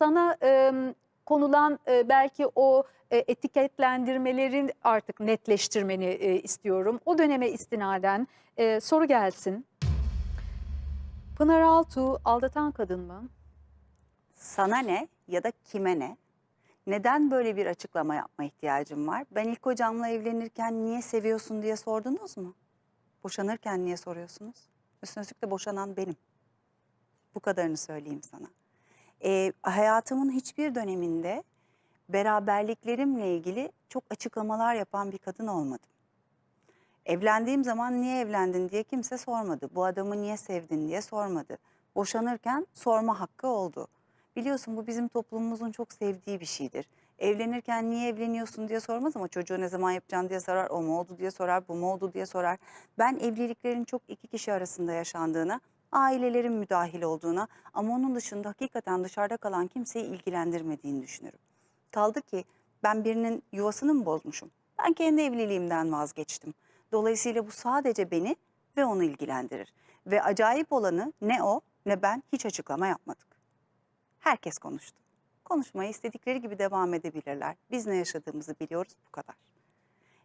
sana e, konulan e, belki o e, etiketlendirmelerin artık netleştirmeni e, istiyorum. O döneme istinaden e, soru gelsin. Pınar Altuğ aldatan kadın mı? Sana ne ya da kime ne? Neden böyle bir açıklama yapma ihtiyacım var? Ben ilk hocamla evlenirken niye seviyorsun diye sordunuz mu? Boşanırken niye soruyorsunuz? Üstüne üstlük de boşanan benim. Bu kadarını söyleyeyim sana. Ee, hayatımın hiçbir döneminde beraberliklerimle ilgili çok açıklamalar yapan bir kadın olmadım. Evlendiğim zaman niye evlendin diye kimse sormadı. Bu adamı niye sevdin diye sormadı. Boşanırken sorma hakkı oldu. Biliyorsun bu bizim toplumumuzun çok sevdiği bir şeydir. Evlenirken niye evleniyorsun diye sormaz ama çocuğu ne zaman yapacaksın diye sorar. O mu oldu diye sorar, bu mu oldu diye sorar. Ben evliliklerin çok iki kişi arasında yaşandığına, ailelerin müdahil olduğuna ama onun dışında hakikaten dışarıda kalan kimseyi ilgilendirmediğini düşünürüm. Kaldı ki ben birinin yuvasını mı bozmuşum? Ben kendi evliliğimden vazgeçtim. Dolayısıyla bu sadece beni ve onu ilgilendirir. Ve acayip olanı ne o ne ben hiç açıklama yapmadık. Herkes konuştu. Konuşmaya istedikleri gibi devam edebilirler. Biz ne yaşadığımızı biliyoruz bu kadar.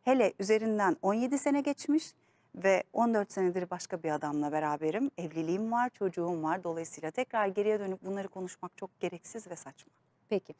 Hele üzerinden 17 sene geçmiş ve 14 senedir başka bir adamla beraberim. Evliliğim var, çocuğum var. Dolayısıyla tekrar geriye dönüp bunları konuşmak çok gereksiz ve saçma. Peki.